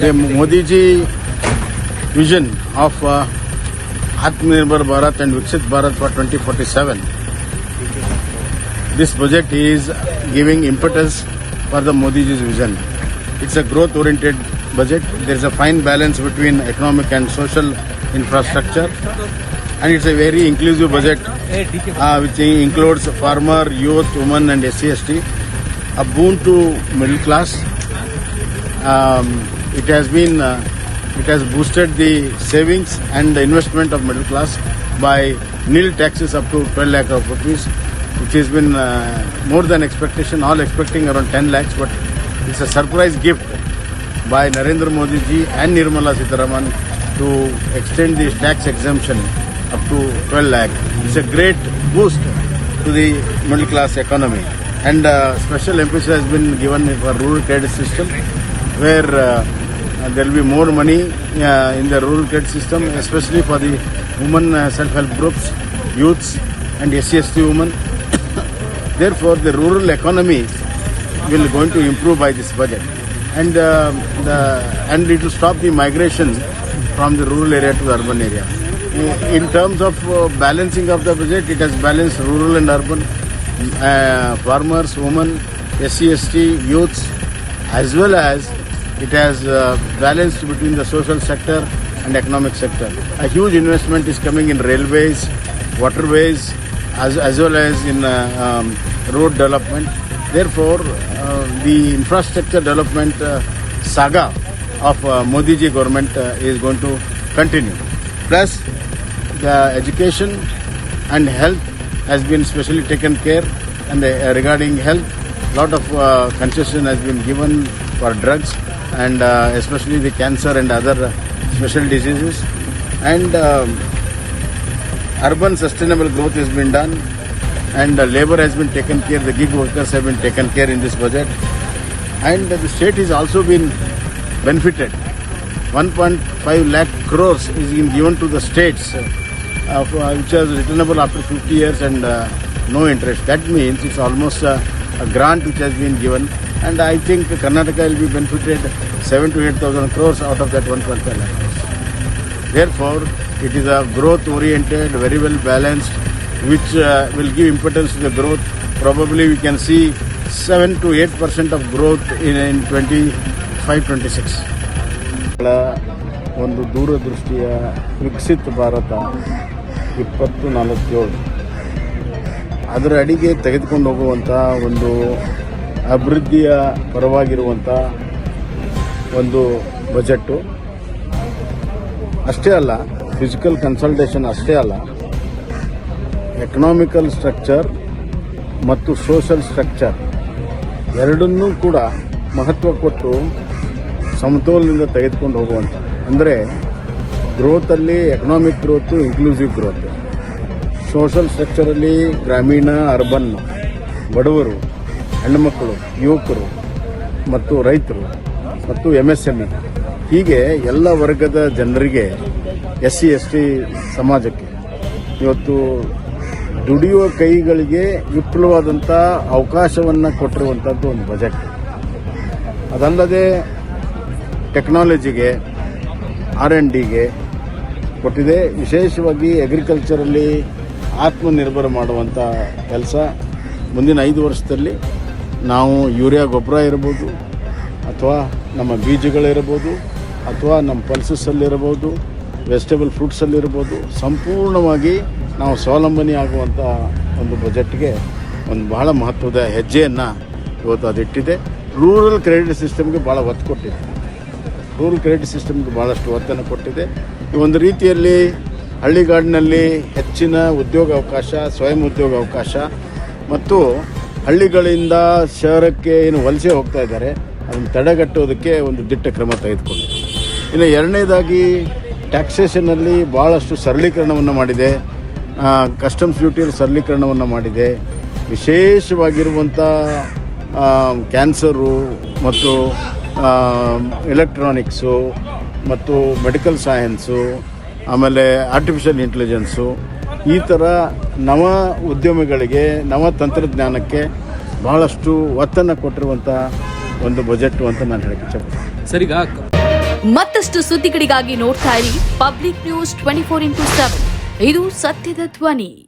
The Modi ji vision of uh, Atmanirbhar Bharat and Viksit Bharat for 2047. This budget is giving impetus for the Modi ji's vision. It's a growth oriented budget. There's a fine balance between economic and social infrastructure. And it's a very inclusive budget uh, which includes farmer, youth, women and SCST. A boon to middle class. Um, it has been uh, it has boosted the savings and the investment of middle class by nil taxes up to 12 lakh of rupees which has been uh, more than expectation all expecting around 10 lakhs but it's a surprise gift by Narendra Modi ji and Nirmala Sitharaman to extend the tax exemption up to 12 lakh. It's a great boost to the middle class economy. And uh, special emphasis has been given for rural credit system where uh, there will be more money uh, in the rural credit system, especially for the women uh, self-help groups, youths, and SC/ST women. Therefore, the rural economy will going to improve by this budget, and uh, the and it will stop the migration from the rural area to the urban area. In- terms of uh, balancing of the budget, it has balanced rural and urban, uh, farmers, women, SC/ST, youths, as well as it has uh, balanced between the social sector and economic sector. A huge investment is coming in railways, waterways, as, as well as in uh, um, road development. Therefore, uh, the infrastructure development uh, saga of uh, Modi ji government uh, is going to continue. Plus, the education and health has been specially taken care and uh, regarding health lot of uh, concession has been given for drugs and uh, especially the cancer and other uh, special diseases. And um, urban sustainable growth has been done and uh, labor has been taken care the gig workers have been taken care in this budget. And the state has also been benefited. 1.5 lakh crores is being given to the states uh, uh, which is returnable after 50 years and uh, no interest. That means it's almost uh, a grant which has been given and I think Karnataka will be benefited 7 to 8,000 crores out of that 1.5 lakh. Therefore, it is a growth oriented, very well balanced, which uh, will give importance to the growth. Probably we can see 7 to 8 percent of growth in, in 25 26. ಒಂದು ದೂರದೃಷ್ಟಿಯ ವಿಕಸಿತ ಭಾರತ ಇಪ್ಪತ್ತು ನಲವತ್ತೇಳು ಅದರ ಅಡಿಗೆ ತೆಗೆದುಕೊಂಡು ಹೋಗುವಂಥ ಒಂದು ಅಭಿವೃದ್ಧಿಯ ಪರವಾಗಿರುವಂಥ ಒಂದು ಬಜೆಟ್ಟು ಅಷ್ಟೇ ಅಲ್ಲ ಫಿಸಿಕಲ್ ಕನ್ಸಲ್ಟೇಷನ್ ಅಷ್ಟೇ ಅಲ್ಲ ಎಕನಾಮಿಕಲ್ ಸ್ಟ್ರಕ್ಚರ್ ಮತ್ತು ಸೋಷಲ್ ಸ್ಟ್ರಕ್ಚರ್ ಎರಡನ್ನೂ ಕೂಡ ಮಹತ್ವ ಕೊಟ್ಟು ಸಮತೋಲನದಿಂದ ತೆಗೆದುಕೊಂಡು ಹೋಗುವಂಥ ಅಂದರೆ ಗ್ರೋತಲ್ಲಿ economic growth inclusive growth social ಸ್ಟ್ರಕ್ಚರಲ್ಲಿ ಗ್ರಾಮೀಣ ಅರ್ಬನ್ ಬಡವರು ಹೆಣ್ಣುಮಕ್ಕಳು, ಯುವಕರು ಮತ್ತು ರೈತರು ಮತ್ತು ಎಂ ಎಸ್ ಎಂ ಇ ಹೀಗೆ ಎಲ್ಲ ವರ್ಗದ ಜನರಿಗೆ ಎಸ್ ಸಿ ಎಸ್ ಟಿ ಸಮಾಜಕ್ಕೆ ಇವತ್ತು ದುಡಿಯುವ ಕೈಗಳಿಗೆ ವಿಪುಲವಾದಂಥ ಅವಕಾಶವನ್ನು ಕೊಟ್ಟಿರುವಂಥದ್ದು ಒಂದು ಬಜೆಟ್. ಅದಲ್ಲದೆ ಟೆಕ್ನಾಲಜಿಗೆ, ಆರ್ ಎನ್ ಡಿಗೆ ಕೊಟ್ಟಿದೆ. ವಿಶೇಷವಾಗಿ ಅಗ್ರಿಕಲ್ಚರಲ್ಲಿ ಆತ್ಮನಿರ್ಭರ ಮಾಡುವಂಥ ಕೆಲಸ ಮುಂದಿನ ಐದು ವರ್ಷದಲ್ಲಿ ನಾವು ಯೂರಿಯಾ ಗೊಬ್ಬರ ಇರ್ಬೋದು, ಅಥವಾ ನಮ್ಮ ಬೀಜಗಳಿರ್ಬೋದು, ಅಥವಾ ನಮ್ಮ ಪಲ್ಸಸ್ಸಲ್ಲಿರ್ಬೋದು ವೆಜಿಟೇಬಲ್ ಫ್ರೂಟ್ಸಲ್ಲಿರ್ಬೋದು ಸಂಪೂರ್ಣವಾಗಿ ನಾವು ಸ್ವಾವಲಂಬನೆ ಆಗುವಂಥ ಒಂದು ಬಜೆಟ್ಗೆ ಒಂದು ಬಹಳ ಮಹತ್ವದ ಹೆಜ್ಜೆಯನ್ನು ಇವತ್ತು ಅದಿಟ್ಟಿದೆ. ರೂರಲ್ ಕ್ರೆಡಿಟ್ ಸಿಸ್ಟಮ್ಗೆ ಭಾಳ ಒತ್ತು ಕೊಟ್ಟಿದೆ. ರೂರಲ್ ಕ್ರೆಡಿಟ್ ಸಿಸ್ಟಮ್ಗೆ ಭಾಳಷ್ಟು ಒತ್ತನ್ನು ಕೊಟ್ಟಿದೆ. ಈ ಒಂದು ರೀತಿಯಲ್ಲಿ ಹಳ್ಳಿಗಾಡಿನಲ್ಲಿ ಹೆಚ್ಚಿನ ಉದ್ಯೋಗ ಅವಕಾಶ ಸ್ವಯಂ ಉದ್ಯೋಗ ಅವಕಾಶ ಮತ್ತು ಹಳ್ಳಿಗಳಿಂದ ಶಹರಕ್ಕೆ ಏನು ವಲಸೆ ಹೋಗ್ತಾ ಇದ್ದಾರೆ, ಅದನ್ನು ತಡೆಗಟ್ಟೋದಕ್ಕೆ ಒಂದು ದಿಟ್ಟ ಕ್ರಮ ತೆಗೆದುಕೊಂಡು ಇನ್ನು ಎರಡನೇದಾಗಿ ಟ್ಯಾಕ್ಸೇಷನಲ್ಲಿ ಭಾಳಷ್ಟು ಸರಳೀಕರಣವನ್ನು ಮಾಡಿದೆ. ಕಸ್ಟಮ್ಸ್ ಡ್ಯೂಟಿಯಲ್ಲಿ ಸರಳೀಕರಣವನ್ನು ಮಾಡಿದೆ. ವಿಶೇಷವಾಗಿರುವಂಥ ಕ್ಯಾನ್ಸರು ಮತ್ತು ಎಲೆಕ್ಟ್ರಾನಿಕ್ಸು ಮತ್ತು ಮೆಡಿಕಲ್ ಸೈನ್ಸು ಆಮೇಲೆ ಆರ್ಟಿಫಿಷಿಯಲ್ ಇಂಟೆಲಿಜೆನ್ಸು ಈ ಥರ ನವ ಉದ್ಯಮಿಗಳಿಗೆ ನವ ತಂತ್ರಜ್ಞಾನಕ್ಕೆ ಬಹಳಷ್ಟು ಒತ್ತನ್ನು ಕೊಟ್ಟಿರುವಂಥ ಒಂದು ಬಜೆಟ್ ಅಂತ ನಾನು ಹೇಳಕ್ಕೆ ಇಚ್ಛಪಡ್ತೀನಿ ಸರ್ ಈಗ ಮತ್ತಷ್ಟು ಸುದ್ದಿಗಳಿಗಾಗಿ ನೋಡ್ತಾ ಇರಿ public news twenty four into seven. ಇದು ಸತ್ಯದ ಧ್ವನಿ.